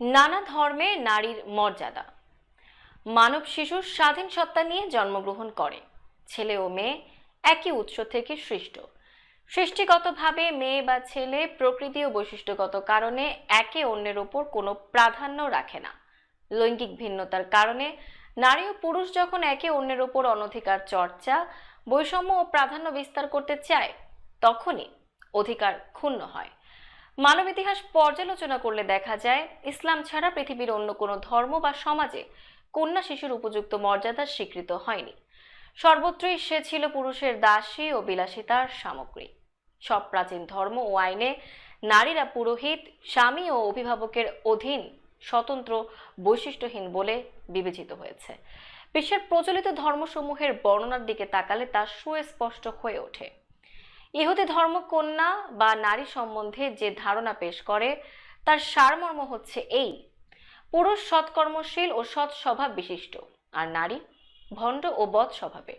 নানা ধর্মে নারীর মর্যাদা। মানব শিশুর স্বাধীন সত্তা নিয়ে জন্মগ্রহণ করে। ছেলে ও মেয়ে একই উৎস থেকে সৃষ্ট। সৃষ্টিগতভাবে মেয়ে বা ছেলে প্রকৃতি ও বৈশিষ্ট্যগত কারণে একে অন্যের ওপর কোনো প্রাধান্য রাখে না। লৈঙ্গিক ভিন্নতার কারণে নারী ও পুরুষ যখন একে অন্যের ওপর অনধিকার চর্চা, বৈষম্য ও প্রাধান্য বিস্তার করতে চায়, তখনই অধিকার ক্ষুণ্ণ হয়। মানব ইতিহাস পর্যালোচনা করলে দেখা যায়, ইসলাম ছাড়া পৃথিবীর অন্য কোনো ধর্ম বা সমাজে কন্যা শিশুর উপযুক্ত মর্যাদা স্বীকৃত হয়নি। সর্বত্রই সে ছিল পুরুষের দাসী ও বিলাসিতার সামগ্রী। সব প্রাচীন ধর্ম ও আইনে নারীরা পুরোহিত, স্বামী ও অভিভাবকের অধীন স্বতন্ত্র, বৈশিষ্ট্যহীন বলে বিবেচিত হয়েছে। বিশ্বের প্রচলিত ধর্মসমূহের বর্ণনার দিকে তাকালে তা সুস্পষ্ট হয়ে ওঠে। ইহুদি ধর্ম কন্যা বা নারী সম্বন্ধে যে ধারণা পেশ করে, তার সারমর্ম হচ্ছে এই, পুরুষ সৎকর্মশীল ও সৎ স্বভাব বিশিষ্ট, আর নারী ভণ্ড ও বধ স্বভাবে।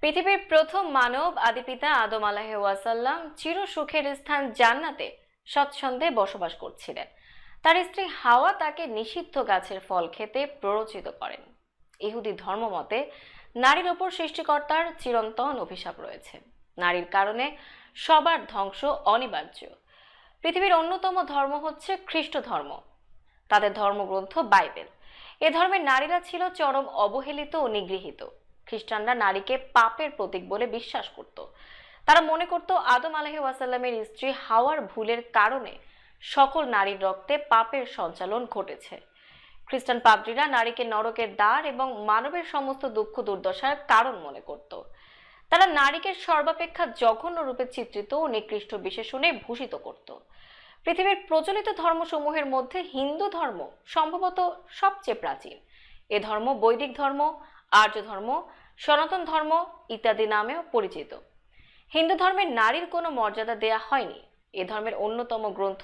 পৃথিবীর প্রথম মানব আদিপিতা আদম আলাহে ওয়াসাল্লাম চির সুখের স্থান জান্নাতে স্বচ্ছন্দে বসবাস করছিলেন। তার স্ত্রী হাওয়া তাকে নিষিদ্ধ গাছের ফল খেতে প্ররোচিত করেন। ইহুদি ধর্মমতে নারীর ওপর সৃষ্টিকর্তার চিরন্তন অভিশাপ রয়েছে। নারীর কারণে সবার ধ্বংস অনিবার্য। পৃথিবীর অন্যতম ধর্ম হচ্ছে খ্রিস্ট ধর্ম। তাদের ধর্মগ্রন্থ বাইবেল। এ ধর্মের নারীরা ছিল চরম অবহেলিত ও নিগৃহীত। খ্রিস্টানরা নারীকে পাপের প্রতীক বলে বিশ্বাস করত। তারা মনে করত আদম আলহি ওয়াসাল্লামের স্ত্রী হাওয়ার ভুলের কারণে সকল নারীর রক্তে পাপের সঞ্চালন ঘটেছে। খ্রিস্টান পাদ্রীরা নারীকে নরকের দ্বার এবং মানবের সমস্ত দুঃখ দুর্দশার কারণ মনে করত। তারা নারীকে সর্বাপেক্ষা জঘন্য রূপে চিত্রিত ও নিকৃষ্ট বিশেষণে ভূষিত করত। পৃথিবীর প্রচলিত ধর্মসমূহের মধ্যে হিন্দু ধর্ম সম্ভবত সবচেয়ে প্রাচীন। এ ধর্ম বৈদিক ধর্ম, আর্য ধর্ম, সনাতন ধর্ম ইত্যাদি নামেও পরিচিত। হিন্দু ধর্মের নারীর কোনো মর্যাদা দেয়া হয়নি। এ ধর্মের অন্যতম গ্রন্থ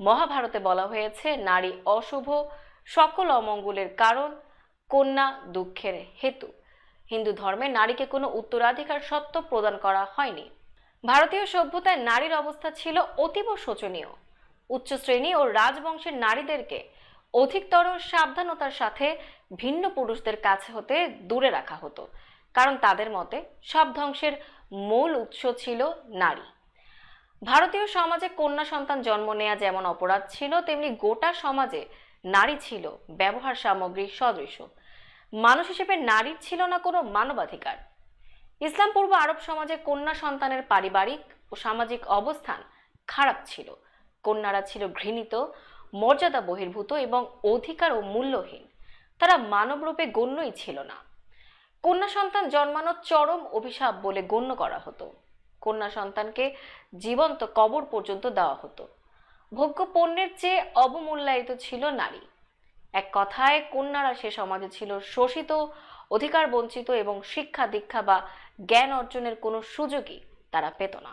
মহাভারতে বলা হয়েছে, নারী অশুভ, সকল অমঙ্গলের কারণ, কন্যা দুঃখের হেতু। হিন্দু ধর্মে নারীকে কোনো উত্তরাধিকার সত্ত্ব প্রদান করা হয়নি। ভারতীয় সভ্যতায় নারীর অবস্থা ছিল অতীব শোচনীয়। উচ্চ শ্রেণি ও রাজবংশের নারীদেরকে অধিকতর সাবধানতার সাথে ভিন্ন পুরুষদের কাছে হতে দূরে রাখা হতো, কারণ তাদের মতে সব ধ্বংসের মূল উৎস ছিল নারী। ভারতীয় সমাজে কন্যা সন্তান জন্ম নেয়া যেমন অপরাধ ছিল, তেমনি গোটা সমাজে নারী ছিল ব্যবহার সামগ্রী সদৃশ। মানুষ হিসেবে নারীর ছিল না কোনো মানবাধিকার। ইসলাম পূর্ব আরব সমাজে কন্যা সন্তানের পারিবারিক ও সামাজিক অবস্থান খারাপ ছিল। কন্যারা ছিল ঘৃণিত, মর্যাদা বহির্ভূত এবং অধিকার ও মূল্যহীন। তারা মানবরূপে গণ্যই ছিল না। কন্যা সন্তান জন্মানো চরম অভিশাপ বলে গণ্য করা হতো। কন্যা সন্তানকে জীবন্ত কবর পর্যন্ত দেওয়া হতো। ভোগ্য পণ্যের চেয়ে অবমূল্যায়িত ছিল নারী। এক কথায় কন্যারা সে সমাজে ছিল শোষিত, অধিকার বঞ্চিত এবং শিক্ষা দীক্ষা বা জ্ঞান অর্জনের কোনো সুযোগই তারা পেত না।